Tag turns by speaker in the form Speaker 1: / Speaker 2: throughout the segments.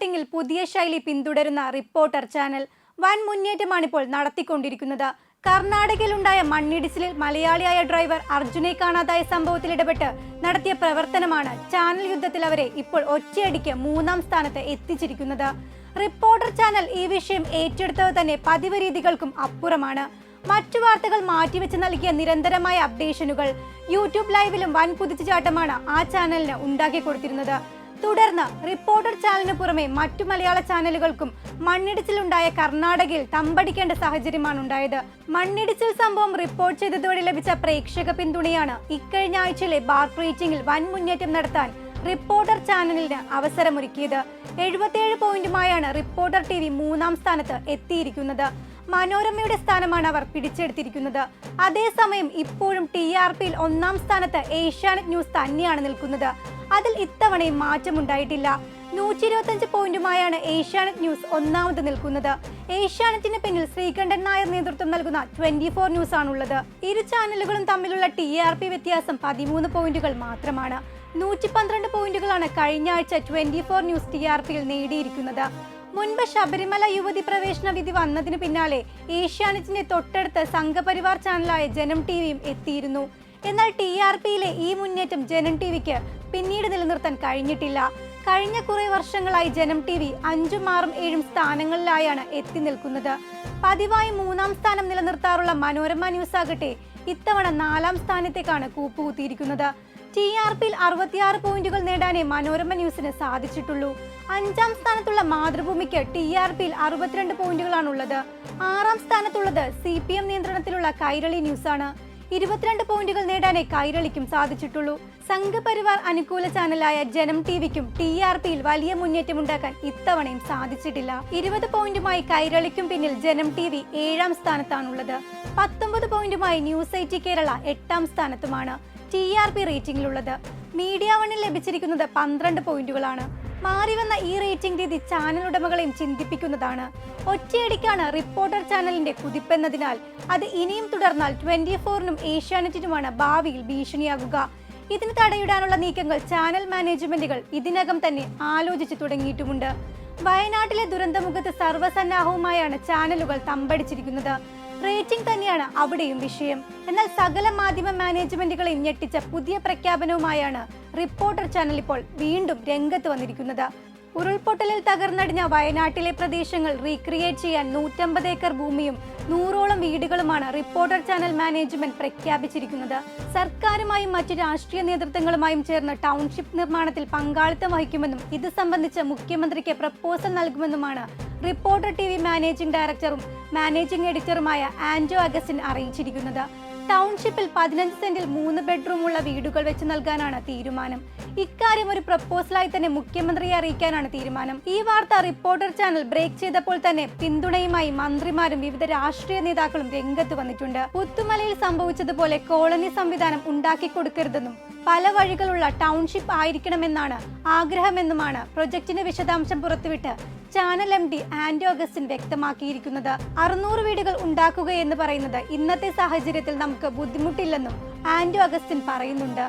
Speaker 1: റിപ്പോർട്ടിംഗിൽ പുതിയ ശൈലി പിന്തുടരുന്ന റിപ്പോർട്ടർ ചാനൽ വൻ മുന്നേറ്റമാണിപ്പോൾ നടത്തിക്കൊണ്ടിരിക്കുന്നത്. കർണാടകയിലുണ്ടായ മണ്ണിടിച്ചിലിൽ മലയാളിയായ ഡ്രൈവർ അർജുനെ കാണാതായ സംഭവത്തിൽ ഇടപെട്ട് നടത്തിയ പ്രവർത്തനമാണ് ചാനൽ യുദ്ധത്തിൽ അവരെ ഇപ്പോൾ ഒറ്റയടിക്ക് മൂന്നാം സ്ഥാനത്ത് എത്തിച്ചിരിക്കുന്നത്. റിപ്പോർട്ടർ ചാനൽ ഈ വിഷയം ഏറ്റെടുത്തത് തന്നെ പതിവ് രീതികൾക്കും അപ്പുറമാണ്. മറ്റു വാർത്തകൾ മാറ്റിവെച്ച് നൽകിയ നിരന്തരമായ അപ്ഡേഷനുകൾ യൂട്യൂബ് ലൈവിലും വൻ കുതിച്ചുചാട്ടമാണ് ആ ചാനലിന് ഉണ്ടാക്കി കൊടുത്തിരുന്നത്. തുടർന്ന് റിപ്പോർട്ടർ ചാനലിന് പുറമെ മറ്റു മലയാള ചാനലുകൾക്കും മണ്ണിടിച്ചിലുണ്ടായ കർണാടകയിൽ തമ്പടിക്കേണ്ട സാഹചര്യമാണ് ഉണ്ടായത്. മണ്ണിടിച്ചിൽ സംഭവം റിപ്പോർട്ട് ചെയ്തതോടെ ലഭിച്ച പ്രേക്ഷക പിന്തുണയാണ് ഇക്കഴിഞ്ഞ ആഴ്ചയിലെ ബാർ റേറ്റിംഗിൽ വൻ മുന്നേറ്റം നടത്താൻ റിപ്പോർട്ടർ ചാനലിന് അവസരമൊരുക്കിയത്. എഴുപത്തിയേഴ് പോയിന്റുമായാണ് റിപ്പോർട്ടർ ടി വി മൂന്നാം സ്ഥാനത്ത് എത്തിയിരിക്കുന്നത്. മനോരമയുടെ സ്ഥാനമാണ് അവർ പിടിച്ചെടുത്തിരിക്കുന്നത്. അതേസമയം ഇപ്പോഴും ടി ആർ പിയിൽ ഒന്നാം സ്ഥാനത്ത് ഏഷ്യാനെറ്റ് ന്യൂസ് തന്നെയാണ് നിൽക്കുന്നത്. അതിൽ ഇത്തവണയും മാറ്റമുണ്ടായിട്ടില്ല. നൂറ്റി ഇരുപത്തഞ്ച് പോയിന്റുമായാണ് ഏഷ്യാനെറ്റ് ന്യൂസ് ഒന്നാമത് നിൽക്കുന്നത്. ഏഷ്യാനെറ്റിന് പിന്നിൽ ശ്രീകണ്ഠൻ നായർ നേതൃത്വം നൽകുന്ന ട്വന്റി ഫോർ ന്യൂസ് ആണുള്ളത് ഇരു ചാനലുകളും തമ്മിലുള്ള ടി ആർ പി വ്യത്യാസം പതിമൂന്ന് പോയിന്റുകൾ മാത്രമാണ്. നൂറ്റി പന്ത്രണ്ട് പോയിന്റുകളാണ് കഴിഞ്ഞ ആഴ്ച twenty four news T R പിയിൽ നേടിയിരിക്കുന്നത്. മുൻപ് ശബരിമല യുവതി പ്രവേശന വിധി വന്നതിന് പിന്നാലെ ഏഷ്യാനെറ്റിന്റെ തൊട്ടടുത്ത് സംഘപരിവാർ ചാനലായ ജനം ടിവിയും എത്തിയിരുന്നു. എന്നാൽ ടി ആർ പിയിലെ ഈ മുന്നേറ്റം ജനം ടിവിക്ക് പിന്നീട് നിലനിർത്താൻ കഴിഞ്ഞിട്ടില്ല. കഴിഞ്ഞ കുറെ വർഷങ്ങളായി ജനം ടി വി അഞ്ചും ആറും ഏഴും സ്ഥാനങ്ങളിലായാണ് എത്തി നിൽക്കുന്നത്. പതിവായി മൂന്നാം സ്ഥാനം നിലനിർത്താറുള്ള മനോരമ ന്യൂസ് ആകട്ടെ ഇത്തവണ നാലാം സ്ഥാനത്തേക്കാണ് കൂപ്പുകുത്തിയിരിക്കുന്നത്. ടി ആർ പിയിൽ അറുപത്തിയാറ് പോയിന്റുകൾ നേടാനേ മനോരമ ന്യൂസിന് സാധിച്ചിട്ടുള്ളൂ. അഞ്ചാം സ്ഥാനത്തുള്ള മാതൃഭൂമിക്ക് ടി ആർ പിയിൽ അറുപത്തിരണ്ട് പോയിന്റുകളാണുള്ളത്. ആറാം സ്ഥാനത്തുള്ളത് സി പി എം നിയന്ത്രണത്തിലുള്ള കൈരളി ന്യൂസാണ്. ഇരുപത്തിരണ്ട് പോയിന്റുകൾ നേടാനേ കൈരളിക്കും സാധിച്ചിട്ടുള്ളൂ. സംഘപരിവാർ അനുകൂല ചാനലായ ജനം ടിവിക്കും ടി ആർ പിയിൽ വലിയ മുന്നേറ്റമുണ്ടാക്കാൻ ഇത്തവണയും സാധിച്ചിട്ടില്ല. ഇരുപത് പോയിന്റുമായി കൈരളിക്കും പിന്നിൽ ജനം ടി വി ഏഴാം സ്ഥാനത്താണുള്ളത്. പത്തൊമ്പത് പോയിന്റുമായി ന്യൂസ് ഐ ടി കേരള എട്ടാം സ്ഥാനത്തുമാണ് ടി ആർ പി റേറ്റിംഗിലുള്ളത്. മീഡിയ വണ്ണിൽ ലഭിച്ചിരിക്കുന്നത് പന്ത്രണ്ട് പോയിന്റുകളാണ്. മാറി വന്ന ഈ റേറ്റിംഗ് രീതി ചാനൽ ഉടമകളെയും ചിന്തിപ്പിക്കുന്നതാണ്. ഒറ്റയടിക്കാണ് റിപ്പോർട്ടർ ചാനലിന്റെ കുതിപ്പെന്നതിനാൽ അത് ഇനിയും തുടർന്നാൽ ട്വന്റി ഫോറിനും ഏഷ്യാനെറ്റിനുമാണ് ഭാവിയിൽ ഭീഷണിയാകുക. ഇതിന് തടയിടാനുള്ള നീക്കങ്ങൾ ചാനൽ മാനേജ്മെന്റുകൾ ഇതിനകം തന്നെ ആലോചിച്ചു തുടങ്ങിയിട്ടുമുണ്ട്. വയനാട്ടിലെ ദുരന്തമുഖത്ത് സർവസന്നാഹവുമായാണ് ചാനലുകൾ തമ്പടിച്ചിരിക്കുന്നത്. റേറ്റിംഗ് തന്നെയാണ് അവിടെയും വിഷയം. എന്നാൽ സകല മാധ്യമ മാനേജ്മെന്റുകളെ ഞെട്ടിച്ച പുതിയ പ്രഖ്യാപനവുമായാണ് റിപ്പോർട്ടർ ചാനൽ ഇപ്പോൾ വീണ്ടും രംഗത്ത് വന്നിരിക്കുന്നത്. ഉരുൾപൊട്ടലിൽ തകർന്നടിഞ്ഞ വയനാട്ടിലെ പ്രദേശങ്ങൾ റീക്രിയേറ്റ് ചെയ്യാൻ നൂറ്റമ്പത് ഏക്കർ ഭൂമിയും നൂറോളം വീടുകളുമാണ് റിപ്പോർട്ടർ ചാനൽ മാനേജ്മെന്റ് പ്രഖ്യാപിച്ചിരിക്കുന്നത്. സർക്കാരുമായും മറ്റ് രാഷ്ട്രീയ നേതൃത്വങ്ങളുമായും ചേർന്ന് ടൗൺഷിപ്പ് നിർമ്മാണത്തിൽ പങ്കാളിത്തം വഹിക്കുമെന്നും ഇത് സംബന്ധിച്ച് മുഖ്യമന്ത്രിക്ക് പ്രപ്പോസൽ നൽകുമെന്നുമാണ് റിപ്പോർട്ടർ ടി മാനേജിംഗ് ഡയറക്ടറും മാനേജിംഗ് എഡിറ്ററുമായ ആൻഡോ അഗസ്റ്റിൻ അറിയിച്ചിരിക്കുന്നത്. ടൗൺഷിപ്പിൽ പതിനഞ്ച് സെന്റിൽ മൂന്ന് ബെഡ്റൂമുള്ള വീടുകൾ വെച്ച് നൽകാനാണ് തീരുമാനം. ഇക്കാര്യം ഒരു പ്രപ്പോസലായി തന്നെ മുഖ്യമന്ത്രിയെ അറിയിക്കാനാണ് തീരുമാനം. ഈ വാർത്ത റിപ്പോർട്ടർ ചാനൽ ബ്രേക്ക് ചെയ്തപ്പോൾ തന്നെ പിന്തുണയുമായി മന്ത്രിമാരും വിവിധ രാഷ്ട്രീയ നേതാക്കളും രംഗത്ത് വന്നിട്ടുണ്ട്. പുത്തുമലയിൽ സംഭവിച്ചതുപോലെ കോളനി സംവിധാനം ഉണ്ടാക്കി കൊടുക്കരുതെന്നും പല വഴികളുള്ള ടൗൺഷിപ്പ് ആയിരിക്കണമെന്നാണ് ആഗ്രഹമെന്നുമാണ് പ്രൊജക്ടിന്റെ വിശദാംശം പുറത്തുവിട്ട് channel M D Anto Augustine വ്യക്തമാക്കിയിരിക്കുന്നത്. അറുന്നൂറ് വീടുകൾ ഉണ്ടാക്കുക എന്ന് പറയുന്നത് ഇന്നത്തെ സാഹചര്യത്തിൽ നമുക്ക് ബുദ്ധിമുട്ടില്ലെന്നും ആന്റി അഗസ്റ്റിൻ പറയുന്നുണ്ട്.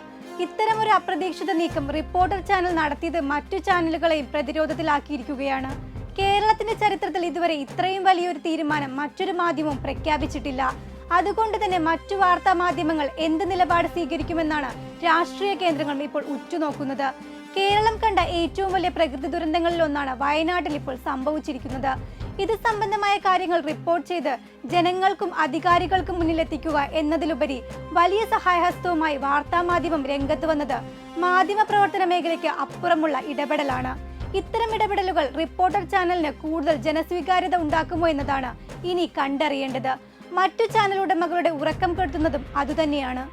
Speaker 1: ഇത്തരമൊരു അപ്രതീക്ഷിത നീക്കം റിപ്പോർട്ടർ ചാനൽ നടത്തിയത് മറ്റു ചാനലുകളെയും പ്രതിരോധത്തിലാക്കിയിരിക്കുകയാണ്. കേരളത്തിന്റെ ചരിത്രത്തിൽ ഇതുവരെ ഇത്രയും വലിയൊരു തീരുമാനം മറ്റൊരു മാധ്യമവും പ്രഖ്യാപിച്ചിട്ടില്ല. അതുകൊണ്ട് തന്നെ മറ്റു വാർത്താ മാധ്യമങ്ങൾ എന്ത് നിലപാട് സ്വീകരിക്കുമെന്നാണ് രാഷ്ട്രീയ കേന്ദ്രങ്ങൾ ഇപ്പോൾ ഉറ്റുനോക്കുന്നത്. കേരളം കണ്ട ഏറ്റവും വലിയ പ്രകൃതി ദുരന്തങ്ങളിൽ ഒന്നാണ് വയനാട്ടിൽ ഇപ്പോൾ സംഭവിച്ചിരിക്കുന്നത്. ഇത് സംബന്ധമായ കാര്യങ്ങൾ റിപ്പോർട്ട് ചെയ്ത് ജനങ്ങൾക്കും അധികാരികൾക്കും മുന്നിലെത്തിക്കുക എന്നതിലുപരി വലിയ സഹായഹസ്തവുമായി വാർത്താമാധ്യമം രംഗത്ത് വന്നത് മാധ്യമ പ്രവർത്തന മേഖലയ്ക്ക് അപ്പുറമുള്ള ഇടപെടലാണ്. ഇത്തരം ഇടപെടലുകൾ റിപ്പോർട്ടർ ചാനലിന് കൂടുതൽ ജനസ്വീകാര്യത ഉണ്ടാക്കുമോ എന്നതാണ് ഇനി കണ്ടറിയേണ്ടത്. മറ്റു ചാനൽ ഉടമകളുടെ ഉറക്കം കെടുത്തുന്നതും അതുതന്നെയാണ്.